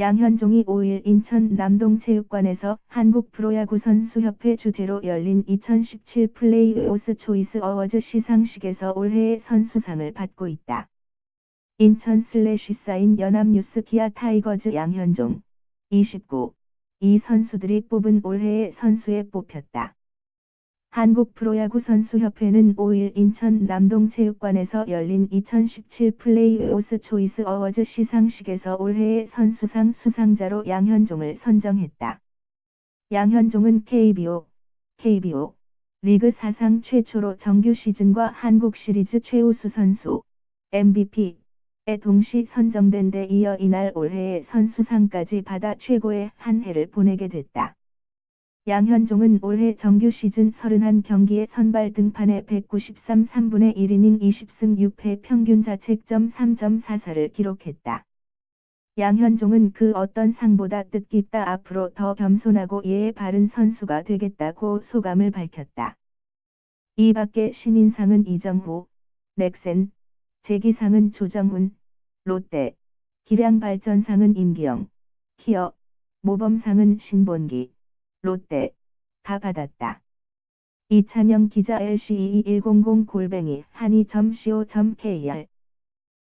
양현종이 5일 인천 남동체육관에서 한국 프로야구 선수협회 주재로 열린 2017 플레이오스 초이스 어워즈 시상식에서 올해의 선수상을 받고 있다. 인천 슬래시 사인 연합뉴스 기아 타이거즈 양현종 29. 이 선수들이 뽑은 올해의 선수에 뽑혔다. 한국 프로야구 선수협회는 5일 인천 남동체육관에서 열린 2017 플레이오스 초이스 어워즈 시상식에서 올해의 선수상 수상자로 양현종을 선정했다. 양현종은 KBO, KBO 리그 사상 최초로 정규 시즌과 한국 시리즈 최우수 선수 MVP에 동시 선정된 데 이어 이날 올해의 선수상까지 받아 최고의 한 해를 보내게 됐다. 양현종은 올해 정규 시즌 31경기에 선발 등판에 193 3분의 1이닝 20승 6패 평균 자책점 3.44를 기록했다. 양현종은 그 어떤 상보다 뜻깊다 앞으로 더 겸손하고 예의 바른 선수가 되겠다고 소감을 밝혔다. 이 밖에 신인상은 이정후, 넥센, 재기상은 조정훈, 롯데, 기량발전상은 임기영, 키어, 모범상은 신본기, 롯데, 다 받았다. 이찬영 기자 LCE100 골뱅이 한이.co.kr